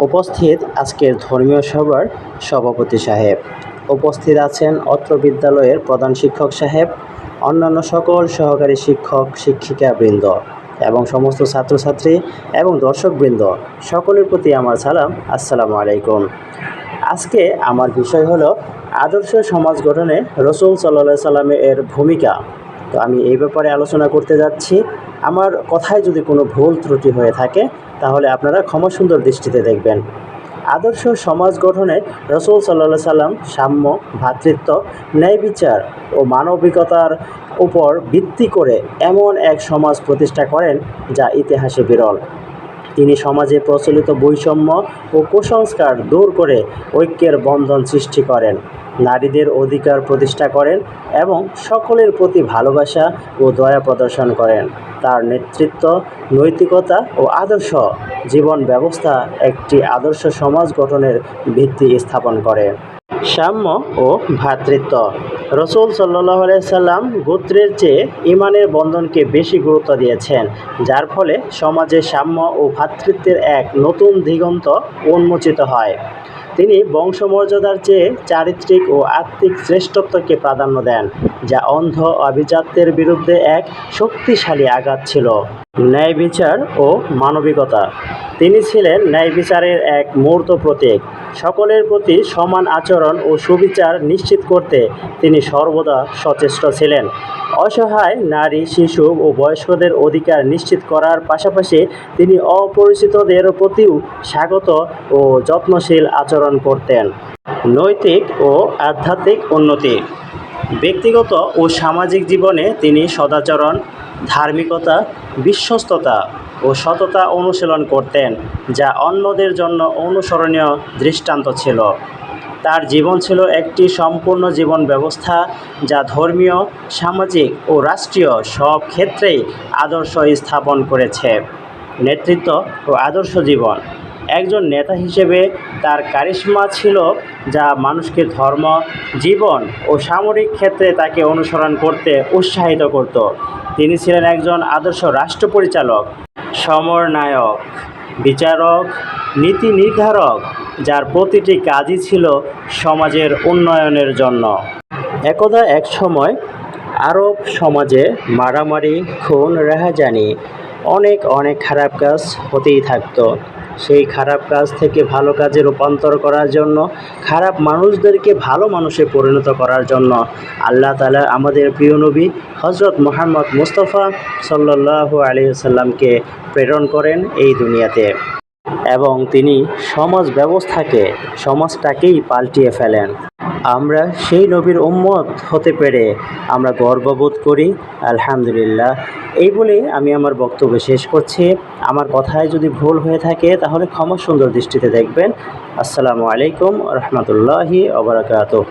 উপস্থিত আজকের ধর্মীয় সভার সভাপতি সাহেব। উপস্থিত আছেন অত্র বিদ্যালয়ের প্রধান শিক্ষক সাহেব, অন্যান্য সকল সহকারী শিক্ষক শিক্ষিকাবৃন্দ এবং সমস্ত ছাত্রছাত্রী এবং দর্শকবৃন্দ, সকলের প্রতি আমার সালাম। আসসালামু আলাইকুম। আজকে আমার বিষয় হলো আদর্শ সমাজ গঠনে রসুল সাল্লা সাল্লামে এর ভূমিকা। তো আমি এই ব্যাপারে আলোচনা করতে যাচ্ছি। আমার কথায় যদি কোনো ভুল ত্রুটি হয়ে থাকে তাহলে আপনারা ক্ষমাসুন্দর দৃষ্টিতে দেখবেন। আদর্শ সমাজ গঠনে রসুল সাল্লা সাল্লাম সাম্য, ভ্রাতৃত্ব, ন্যায় বিচার ও মানবিকতার উপর ভিত্তি করে এমন এক সমাজ প্রতিষ্ঠা করেন যা ইতিহাসে বিরল। তিনি সমাজে প্রচলিত বৈষম্য ও কুসংস্কার দূর করে ঐক্যের বন্ধন সৃষ্টি করেন। নারীদের অধিকার প্রতিষ্ঠা করেন এবং সকলের প্রতি ভালোবাসা ও দয়া প্রদর্শন করেন। তার নেতৃত্ব, নৈতিকতা ও আদর্শ জীবন ব্যবস্থা একটি আদর্শ সমাজ গঠনের ভিত্তি স্থাপন করে। সাম্য ও ভ্রাতৃত্ব। রসুল সাল্লাহ সাল্লাম গোত্রের চেয়ে ইমানের বন্ধনকে বেশি গুরুত্ব দিয়েছেন, যার ফলে সমাজে সাম্য ও ভ্রাতৃত্বের এক নতুন দিগন্ত উন্মোচিত হয়। তিনি বংশমর্যাদার চেয়ে চারিত্রিক ও আত্মিক শ্রেষ্ঠত্বকে প্রাধান্য দেন, যা অন্ধ অভিজাত্যের বিরুদ্ধে এক শক্তিশালী আঘাত ছিল। ন্যায় বিচার ও মানবিকতা। তিনি ছিলেন ন্যায় বিচারের এক মূর্ত প্রতীক। সকলের প্রতি সমান আচরণ ও সুবিচার নিশ্চিত করতে তিনি সর্বদা সচেষ্ট ছিলেন। অসহায় নারী, শিশু ও বয়স্কদের অধিকার নিশ্চিত করার পাশাপাশি তিনি অপরিচিতদের প্রতিও স্বাগত ও যত্নশীল আচরণ করতেন। নৈতিক ও আধ্যাত্মিক উন্নতি। ব্যক্তিগত ও সামাজিক জীবনে তিনি সদাচরণ, ধার্মিকতা, বিশ্বস্ততা ও সততা অনুশীলন করতেন, যা অন্যদের জন্য অনুসরণীয় দৃষ্টান্ত ছিল। তার জীবন ছিল একটি সম্পূর্ণ জীবন ব্যবস্থা, যা ধর্মীয়, সামাজিক ও রাষ্ট্রীয় সব ক্ষেত্রেই আদর্শ স্থাপন করেছে। নেতৃত্ব ও আদর্শ জীবন। একজন নেতা হিসেবে তার কারিশমা ছিল যা মানুষকে ধর্ম, জীবন ও সামরিক ক্ষেত্রে তাকে অনুসরণ করতে উৎসাহিত করত। তিনি ছিলেন একজন আদর্শ রাষ্ট্র পরিচালক, সমরনায়ক, বিচারক, নীতি নির্ধারক, যার প্রতিটি কাজই ছিল সমাজের উন্নয়নের জন্য। একদা এক সময় আরব সমাজে মারামারি, খুন, রেহাজানি অনেক অনেক খারাপ কাজ হতেই থাকতো। সেই খারাপ কাজ থেকে ভালো কাজে রূপান্তর করার জন্য, খারাপ মানুষদেরকে ভালো মানুষে পরিণত করার জন্য আল্লাহ তালা আমাদের প্রিয় নবী হজরত মোহাম্মদ মুস্তফা সাল্লাহ আলিয়াল্লামকে প্রেরণ করেন এই দুনিয়াতে এবং তিনি সমাজ ব্যবস্থাকে, সমাজটাকেই পাল্টিয়ে ফেলেন। আমরা সেই নবীর উম্মত হতে পেরে আমরা গর্ববোধ করি, আলহামদুলিল্লাহ। এই বলে আমি আমার বক্তব্য শেষ করছি। আমার কথায় যদি ভুল হয়ে থাকে তাহলে ক্ষমা সুন্দর দৃষ্টিতে দেখবেন। আসসালামু আলাইকুম রহমতুল্লাহি ওবরাকাতুহ